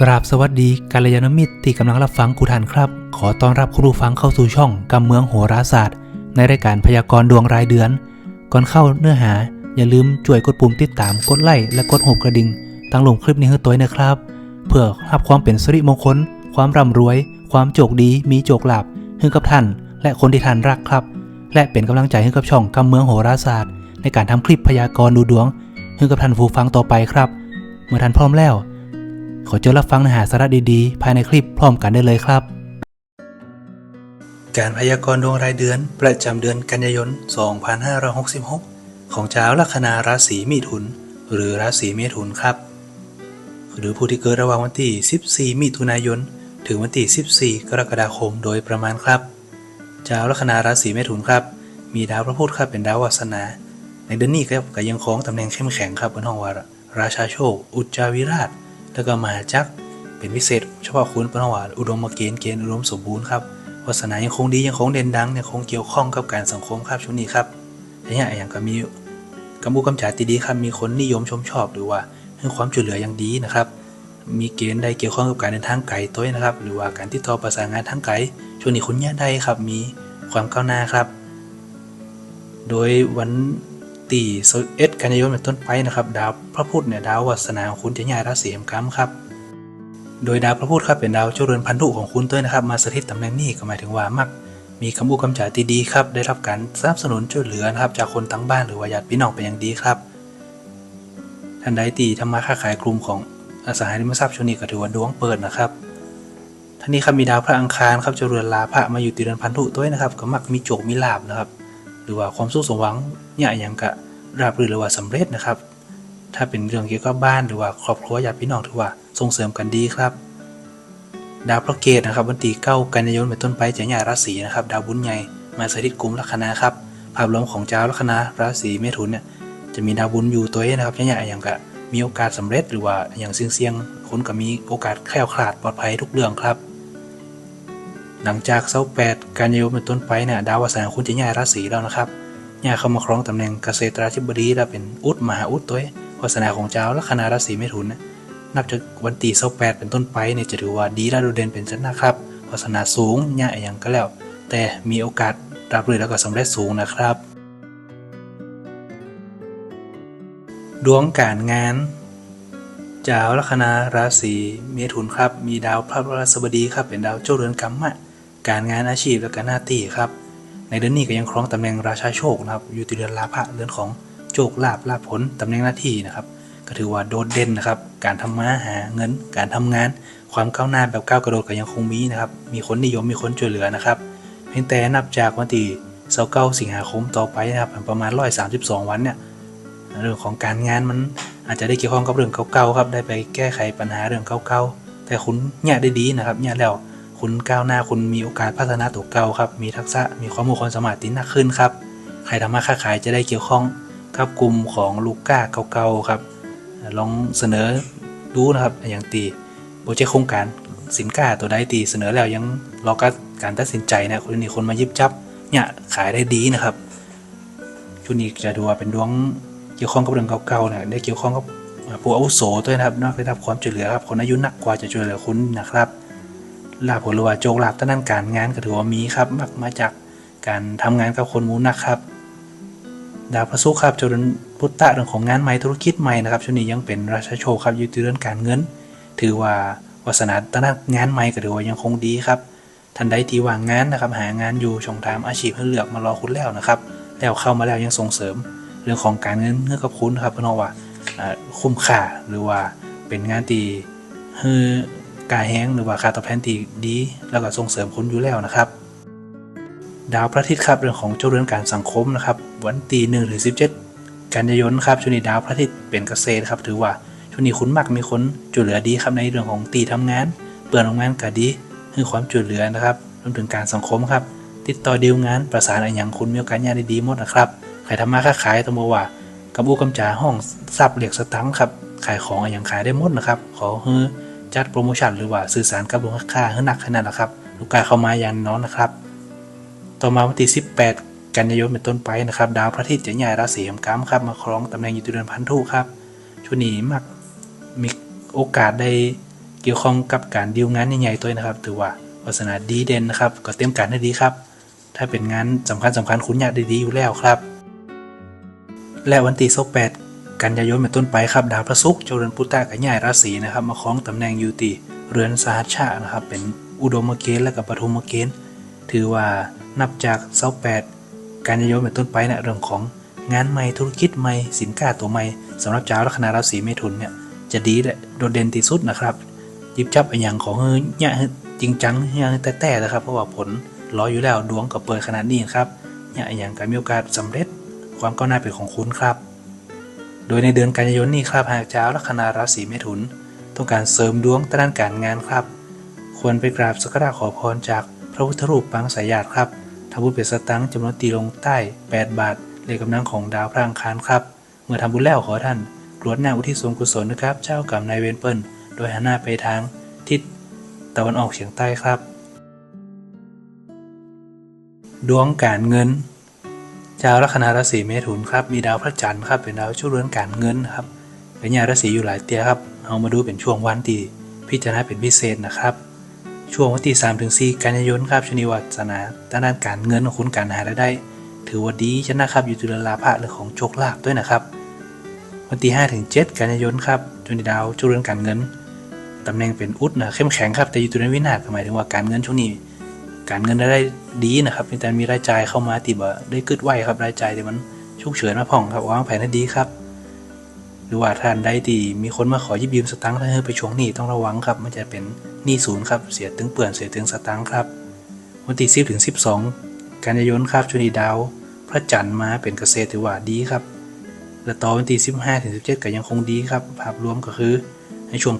กราบสวัสดีกัลยาณมิตรที่กำลังรับฟังกูทันครับ ขอต้อนรับคุณผู้ฟังเข้าสู่ช่องกำเมืองโหราศาสตร์ ในรายการพยากรณ์ดวงรายเดือน ก่อนเข้าเนื้อหา อย่าลืมช่วยกดปุ่มติดตามกดไลค์และกดหัวกระดิ่งตั้งลงคลิปนี้ให้ตัวเองนะครับ เพื่อรับความเป็นสิริมงคล ความร่ำรวย ความโชคดีมีโชคลาภให้กับท่าน และคนที่ท่านรักครับ และเป็นกำลังใจให้กับช่องกำเมืองโหราศาสตร์ ในการทำคลิปพยากรณ์ดูดวงให้กับท่านผู้ฟังต่อไปครับ เมื่อท่านพร้อมแล้ว ขอเจอรับฟังเนื้อหาสาระดีๆ ภายในคลิปพร้อมกันได้เลยครับ การพยากรณ์ดวงรายเดือน ประจำเดือนกันยายน 2566 ของชาวลัคนาราศีมิถุน หรือราศีเมถุนครับ หรือผู้ที่เกิดระหว่างวันที่ 14 มิถุนายน ถึงวันที่ 14 กรกฎาคมโดยประมาณครับชาวลัคนาราศีเมถุนครับ มีดาวพระพุธครับเป็นดาววาสนา ในเดือนนี้ครับก็ยังคงตำแหน่งเข้มแข็งครับบนห้องวาระราชาโชค อุจจาวิราช แล้วก็มหาจักรเป็นพิเศษเฉพาะคุณปนวาอุดมเกณฑ์เกณฑ์อุดมสมบูรณ์ครับวาสนายังคงดียังคงเด่นดังยังคงเกี่ยวข้องกับการสังคมครับช่วงนี้ครับอย่างเงี้ยอย่างก็มีกำบูกำจัดตีดีครับมีคนนิยมชมชอบหรือว่าให้ความช่วยเหลืออย่างดีนะครับ มีเกณฑ์ใดเกี่ยวข้องกับการเดินทางไกลตัวนะครับ หรือว่าการติดต่อประสานงานทางไกลช่วงนี้คุณเนี่ยได้ครับมีความก้าวหน้าครับ โดยวัน ตีเอ็ดกันยายนเป็นต้นไปนะครับ ดาวพระพุธเนี่ยดาววัสนาของคุณจะย้ายราศีแห่งกรรมครับ โดยดาวพระพุธครับเป็นดาวเจริญพันธุของคุณด้วยนะครับ มาสถิตตำแหน่งนี้ก็หมายถึงว่ามัก มีคำอุกำจ่าที่ดีครับ ได้รับการสนับสนุนช่วยเหลือนะครับจากคนทั้งบ้านหรือว่าญาติพี่น้องเป็นอย่างดีครับท่านใดตีทำมาค้าขายกลุ่มของอสังหาริมทรัพย์ช่วงนี้ก็ถือว่าดวงเปิดนะครับท่านนี้ครับมีดาวพระอังคารครับเจริญลาภะมาอยู่ติเรือนพันธุด้วยนะครับ ก็มักมีโจกมีลาบนะครับ หรือว่าความสู้สมหวังเนี่ยอย่างกะราบรื่นหรือว่าสำเร็จนะครับ ถ้าเป็นเรื่องเกี่ยวกับบ้านหรือว่าครอบครัวญาติพี่น้องถือว่าส่งเสริมกันดีครับ ดาวพระเกตนะครับวันที่เก้ากันยายนเป็นต้นไปจะย้ายราศีนะครับ ดาวบุญใหญ่มาสถิตกลุ่มลัคนาครับภาพรวมของเจ้าลัคนาราศีเมถุนเนี่ยจะมีดาวบุญอยู่ตัวเองนะครับจะย้ายอย่างกะมีโอกาสสำเร็จหรือว่าอย่างเสี่ยงๆคุณก็มีโอกาสแคล้วคลาดปลอดภัยทุกเรื่องครับ หลังจากเสาแปดกันยายนเป็นต้นไปเนี่ยดาววาสนาคุณจะย้ายราศีแล้วนะครับย้ายเข้ามาครองตำแหน่งเกษตราธิบดีและเป็นอุดมหาอุดตัวเองวาสนาของเจ้าลัคนาราศีเมถุนนะนับจากวันที่เสาแปดเป็นต้นไปเนี่ยจะถือว่าดีและโดดเด่นเป็นชนะครับวาสนาสูงย้ายอย่างก็แล้ว แต่มีโอกาสรับรื่นแล้วก็สำเร็จสูงนะครับ ดวงการงานเจ้าลัคนาราศีเมถุนครับ มีดาวพระพฤหัสบดีครับ เป็นดาวเจ้าเรือนกรรมะ การงานอาชีพและการหน้าที่ครับ ในเดือนนี้ก็ยังครองตำแหน่งราชาโชคนะครับอยู่ที่เดือนลาภะเดือนของโชคลาภลาภผลตำแหน่งหน้าที่นะครับ ก็ถือว่าโดดเด่นนะครับ การทำมาหาเงิน การทำงาน ความก้าวหน้าแบบก้าวกระโดดก็ยังคงมีนะครับ มีคนนิยมมีคนช่วยเหลือนะครับเพียงแต่นับจากวันที่29สิงหาคมต่อไปนะครับประมาณ132วันเนี่ยเรื่องของการงานมันอาจจะได้เกี่ยวข้องกับเรื่องเก่าๆครับ ได้ไปแก้ไขปัญหาเรื่องเก่าๆแต่คุณเนี่ยได้ดีนะครับเนี่ยแล้ว คุณก้าวหน้าคุณมีโอกาสพัฒนาตัวเก่าครับ มีทักษะมีความรู้ความสามารถที่หนักขึ้นครับใครทำมาค้าขายจะได้เกี่ยวข้องกับกลุ่มของลูกก้าเก่าๆครับ ลองเสนอดูนะครับอย่างตีโปรเจกต์โครงการสินค้าตัวใดตีเสนอแล้วยังรอการตัดสินใจนะคนนี้คนมายิบจับเนี่ยขายได้ดีนะครับช่วงนี้จะดูว่าเป็นดวงเกี่ยวข้องกับเรื่องเก่าๆนะได้เกี่ยวข้องกับผู้อาวุโสด้วยนะครับนอกได้รับความช่วยเหลือครับคนอายุหนักกว่าจะช่วยเหลือคุณนะครับ ลาภผลหรือว่าโจกลาภด้านการงานก็ถือว่ามีครับมักมาจากการทำงานกับคนมูนักครับ ดาวพระศุกร์ครับจนพุทธะเรื่องของงานใหม่ธุรกิจใหม่นะครับช่วงนี้ยังเป็นราชโชคครับอยู่ที่เรื่องการเงิน ถือว่าวาสนาด้านงานใหม่ก็ถือว่ายังคงดีครับท่านใดที่ว่างงานนะครับ หางานอยู่ช่องทางอาชีพให้เลือกมารอคุณแล้วนะครับ แล้วเข้ามาแล้วยังส่งเสริมเรื่องของการเงินเงื่อกับคุณครับเพราะว่าคุ้มค่าหรือว่าเป็นงานที่ฮือ กายแห้งหรือว่าค่าตอบแทนที่ดี แล้วก็ส่งเสริมคุณอยู่แล้วนะครับ ดาวพระอาทิตย์ครับเรื่องของเจ้าเรือนการสังคมนะครับ วันตีหนึ่งถึงสิบเจ็ดกันยายนครับช่วงนี้ดาวพระอาทิตย์เป็นเกษตรครับ ถือว่าช่วงนี้คุณมักมีคนช่วยเหลือดีครับในเรื่องของตีทำงาน เปิดโรงงานก็ดีคือความช่วยเหลือนะครับรวมถึงการสังคมครับ ติดต่อดีลงานประสานอะไรอย่างคุณมีโอกาสงานได้ดีหมดนะครับใครทำมาค้าขายต้องบอกว่ากำบูกำจ่าห้องซับเหล็กสตังค์ครับขายของอะไรอย่างขายได้หมดนะครับ ขอเฮ้อ จัดโปรโมชั่นหรือว่าสื่อสารกับลูกค้าให้หนักขนาดนะครับ ลูกค้าเข้ามาอย่างน้อยนะครับ ต่อมาวันที่ 18 กันยายนเป็นต้นไปนะครับ ดาวพระอาทิตย์จะย้ายราศีของกัมครับมาครองตำแหน่งอยู่ที่เดือนพันธุครับช่วงนี้มักมีโอกาสได้เกี่ยวข้องกับการดีลงานใหญ่ๆตัวนะครับ ถือว่าวาสนาดีเด่นนะครับ ก็เตรียมการให้ดีครับ ถ้าเป็นงานสำคัญสำคัญคุณอยากด้ดีอยู่แล้วครับ และวันที่28 กันยายนเป็นต้นไปครับดาวพระศุกร์เจ้าเรือนพุทธะกับย้ายราศีนะครับมาคล้องตำแหน่งอยู่ที่เรือนสหัชชะนะครับเป็นอุดมเกณฑ์และกับปฐมเกณฑ์ถือว่านับจาก28กันยายนเป็นต้นไปเนี่ยเรื่องของงานใหม่ธุรกิจใหม่สินค้าตัวใหม่สำหรับเจ้าลัคนาราศีเมถุนเนี่ยจะดีและโดดเด่นที่สุดนะครับยิบจับไอ้อย่างของเฮ้ยเนี่ยจริงจังเนี่ยแต่แต่นะครับเพราะว่าผลรออยู่แล้วดวงก็เปิดขนาดนี้ครับเนี่ยไอ้อย่างก็มีโอกาสสำเร็จความก้าวหน้าเป็นของคุณครับ ดยในเดือนกันยายนนี้ครับหากเจ้าลัคนาราศีเมถุน ต้องการเสริมดวงด้านการงานครับ ควรไปกราบสักการะขอพรจากพระพุทธรูปปางสายญาติครับทำบุญเป็นสตังค์จำนวนตีลงใต้ 8 บาทเลขกำลังของดาวพระอังคารครับ เมื่อทำบุญแล้วขอท่านกรวดน้ำอุทิศส่วนกุศลนะครับ เจ้ากรรมนายเวรเปิ้ลโดยหันหน้าไปทางทิศตะวันออกเฉียงใต้ครับ ดวงการเงิน ชาวลัคนาราศีเมถุนครับมีดาวพระจันทร์ครับเป็นดาวช่วยเรื่อนการเงินครับเป็นยาราศีอยู่หลายเตียครับเอามาดูเป็นช่วงวันที่พิจารณาเป็นพิเศษนะครับ ช่วงวันที่3ถึง4กันยายนครับชนิวัฒนาด้านการเงินของคุณการหารายได้ ถือว่าดีชนะครับอยู่ตุลลาภะเรื่องของโชคลาภด้วยนะครับ วันที่5ถึง7กันยายนครับจนดาวช่วยเรื่อนการเงินตำแหน่งเป็นอุดนะเข้มแข็งครับแต่อยู่ตุลวินาศหมายถึงว่าการเงินช่วงนี้ การเงินได้ดีนะครับมีแต่มีรายจ่ายเข้ามาติบ่ได้กึดไหวครับรายจ่ายแต่มันฉุกเฉินมาพ่องครับวางแผนให้ดีครับ หรือว่าท่านใดที่มีคนมาขอยิบยืมสตังค์ถ้าเธอไปช่วงหนี้ต้องระวังครับ มันจะเป็นหนี้ศูนย์ครับเสียตึงเปื่อนเสียตึงสตังค์ครับ วันที่10ถึง12กันยายนครับช่วงนี้ดาว พระจันทร์มาเป็นเกษตรถือว่าดีครับและต่อวันที่15ถึง17ก็ยังคงดีครับภาพรวมก็คือในช่วง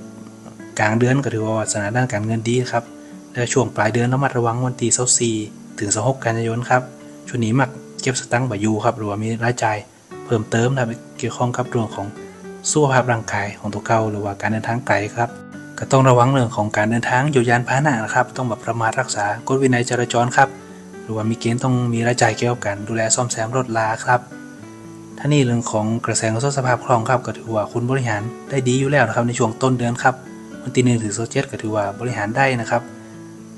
กลางเดือนก็ถือว่าวาสนาด้านการเงินดีครับ และช่วงปลายเดือนระมัดระวังวันที่24ถึง26กันยายนครับช่วงนี้มักเก็บสตังค์บ่อยู่ครับหรือว่ามีรายจ่ายเพิ่มเติมนะเกี่ยวข้องกับเรื่องของสุขภาพร่างกายของตัวเก่าหรือว่าการเดินทางไกลครับก็ต้องระวังเรื่องของการเดินทางอยู่ยานพาหนะนะครับ ต้องแบบประมาทรักษากฎวินัยจราจรครับ หรือว่ามีเกณฑ์ต้องมีรายจ่ายเกี่ยวกับการดูแลซ่อมแซมรถลาครับท่านี่เรื่องของกระแสของสภาพคล่องครับก็ถือว่าคุณบริหารได้ดีอยู่แล้วนะครับในช่วงต้นเดือนครับวันที่หนึ่งถึงเจ็ดก็ถือว่าบริหารได้นะครับ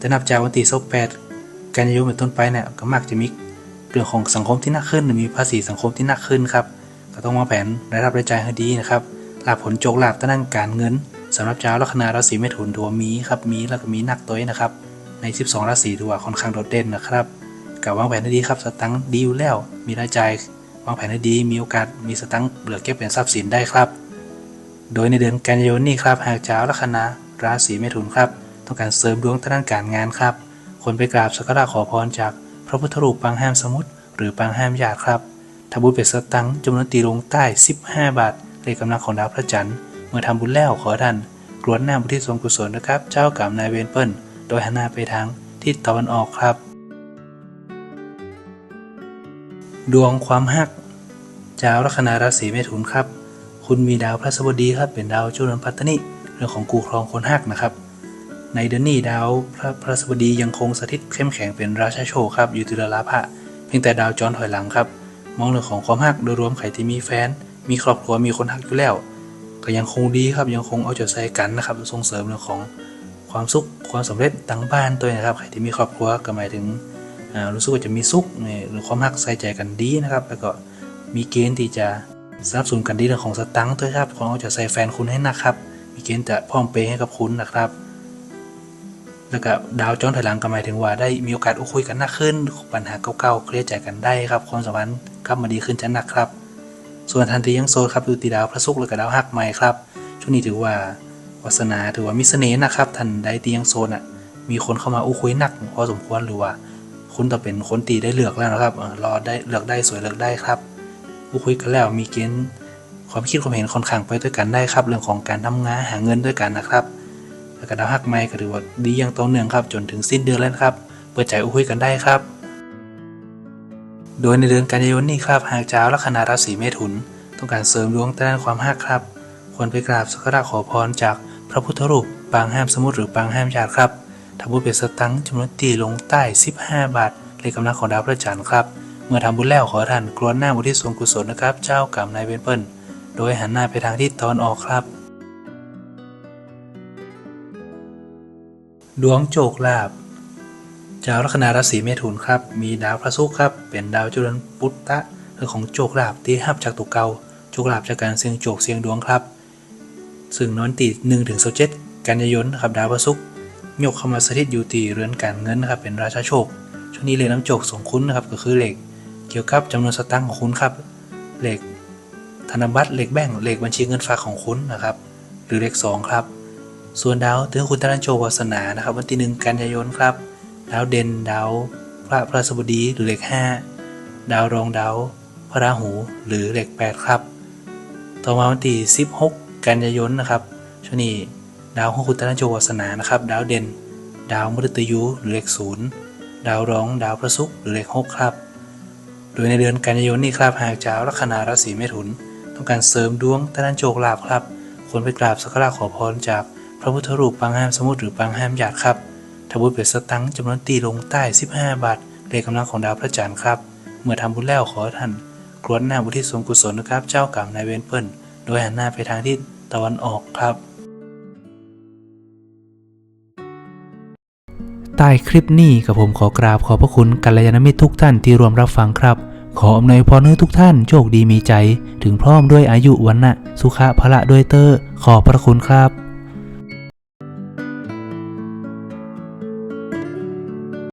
แต่นับจากวันที่28กันยายนเป็นต้นไปเนี่ยก็มักจะมีเรื่องของสังคมที่หนักขึ้นหรือมีภาษีสังคมที่หนักขึ้นครับก็ต้องวางแผนรายรับรายจ่ายให้ดีนะครับลาภผลโจกลาภด้านการเงินสำหรับชาวลัคนาราศีเมถุนถือว่ามีครับมีแล้วก็มีหนักตัวนะครับ ใน 12 ราศีถือว่าค่อนข้างโดดเด่นนะครับกับวางแผนให้ดีครับสตังค์ดีอยู่แล้ว มีรายจ่ายวางแผนให้ดีมีโอกาสมีสตังค์เหลือเก็บเป็นทรัพย์สินได้ครับ โดยในเดือนกันยายนนี้ครับหากชาวลัคนาราศีเมถุนครับ ต้องการเสริมดวงทางด้านการงานครับควรไปกราบสักการะขอพรจากพระพุทธรูปปางห้ามสมุทรหรือปางห้ามญาติครับทำบุญเป็นสตังจำนวนตีลงใต้ 15 บาทเลขกำลังของดาวพระจันทร์เมื่อทำบุญแล้วขอท่านกรวดน้ำบุทิศส่วนกุศลนะครับ เจ้ากรรมนายเวรเปิ้ลโดยหันหน้าไปทางทิศตะวันออกครับ ดวงความฮักชาวลัคนาราศีเมถุนครับ คุณมีดาวพระสบดีครับเป็นดาวจุลปัตตนิเรื่องของกูครองคนฮักนะครับ ในเดือนนี้ดาวพระพระสบดียังคงสถิตเข้มแข็งเป็นราชาโชคครับอยู่ตุลลาภะเพียงแต่ดาวจรถอยหลังครับ มองเรื่องของความฮักโดยรวมใครที่มีแฟน มีครอบครัวมีคนฮักอยู่แล้ว ก็ยังคงดีครับยังคงเอาใจใส่กันนะครับส่งเสริมเรื่องของความสุขความสำเร็จตั้งบ้านตัวนะครับใครที่มีครอบครัวก็หมายถึงรู้สึกว่าจะมีสุขนี่หรือความฮักใส่ใจกันดีนะครับแล้วก็มีเกณฑ์ที่จะสนับสนุนกันดีเรื่องของสตังค์ด้วครับของเอาใจใส่แฟนคุณให้หนักครับมีเกณฑ์จะพร้อมเปย์ให้กับคุณนะครับ แล้วก็ดาวจ้อนถอยหลังก็หมายถึงว่าได้มีโอกาสอุ้คุยกันมากขึ้น ปัญหาเก่าๆเคลียร์ใจกันได้ครับความสัมพันธ์กลับมาดีขึ้นจะหนักครับ ส่วนทันทียังโซนครับดูตีดาวพระศุกร์และก็ดาวหักใหม่ครับช่วงนี้ถือว่าวาสนาถือว่ามีเสน่ห์นะครับทันใดตียังโซนอะมีคนเข้ามาอุ้คุยหนักพอสมควรหรือว่าคุณต้อเป็นคนตีได้เลือกแล้วนะครับเออรอได้เลือกได้สวยเลือกได้ครับอุ้คุยกันแล้วมีเกณฑ์ความคิดความเห็นค่อนข้างไปด้วยกันได้ครับ เรื่องของการทำงานหาเงินด้วยกันนะครับ แล้วก็ดาวหักไม้ก็ถือว่าดีอย่างต่อเนื่องครับ จนถึงสิ้นเดือนแล้วครับเปิดใจอุ้ยกันได้ครับ โดยในเดือนกันยายนนี้ครับหากเจ้าลัคนาราศีเมถุน ต้องการเสริมดวงด้านความหักครับ ควรไปกราบสักการะขอพรจากพระพุทธรูปปางห้ามสมุทรหรือปางห้ามญาติครับทำบุญเป็นสตังค์จำนวนตีลงใต้ 15 บาทเลขกำลังของดาวพระจันทร์ครับ เมื่อทำบุญแล้วขอท่านกรวนหน้าบุทิศส่วนกุศลนะครับ เจ้ากรรมนายเวรเปิลโดยหันหน้าไปทางทิศตะวันออกครับ ดวงโจกลาบเจ้าลัคนาราศีเมถุนครับ มีดาวพระศุกร์ครับ เป็นดาวจุลนปุตตะหรือของโจกลาบที่หับจากตัวเกาโจกลาบจากการเสี่ยงโจกเสี่ยงดวงครับ ซึ่งนอนตีหนึ่งถึงเจ็ดกันยายนครับดาวพระศุกร์ยกเข้ามาสถิตอยู่ตีเรือนการเงินนะครับเป็นราชาโชค ช่วงนี้เลขน้ำโจกสองคุณนะครับก็คือเหลขเกี่ยวกับจำนวนสตางค์ของคุณครับเหลขธนบัตรเหลขแบ่งเหลขบัญชีเงินฝากของคุณนะครับ หรือเลขสองครับ ส่วนดาวถึงคุณธนโชวาสนานะครับ วันที่หนึ่งกันยายนครับ ดาวเด่นดาวพระพระสบดีหรือเลขห้าดาวรองดาวพระราหูหรือเลขแปดครับ ต่อมาวันที่ 16 กันยายนนะครับช่วงนี้ดาวของคุณธนโชวาสนานะครับ ดาวเด่น ดาวมฤตยูหรือเลขศูนย์ดาวรองดาวพระศุกร์หรือเลขหกครับ โดยในเดือนกันยายนนี้ครับหากเจ้าลัคนาราศีเมถุน ต้องการเสริมดวงธนันโชคลาภครับควรไปกราบสักการะขอพรจาก ระพุทธรูปปางห้ามสมุทรหรือปางห้ามหยาดครับทำบุญเป็นสตังค์จำนวนตีลงใต้ 15 บาทเลขกำลังของดาวพระจันทร์ครับ เมื่อทำบุญแล้วขอท่านกรวดหน้าบุทิศส่วนกุศลนะครับ เจ้ากรรมนายเวรเปิ้ลโดยหันหน้าไปทางทิศตะวันออกครับ ใต้คลิปนี้กับผมขอกราบขอบพระคุณกัลยาณมิตรทุกท่านที่รวมรับฟังครับ ขออำนวยพรให้ทุกท่านโชคดีมีใจ ถึงพร้อมด้วยอายุวันนะสุขะพละด้วยเตอร์ขอบพระคุณครับ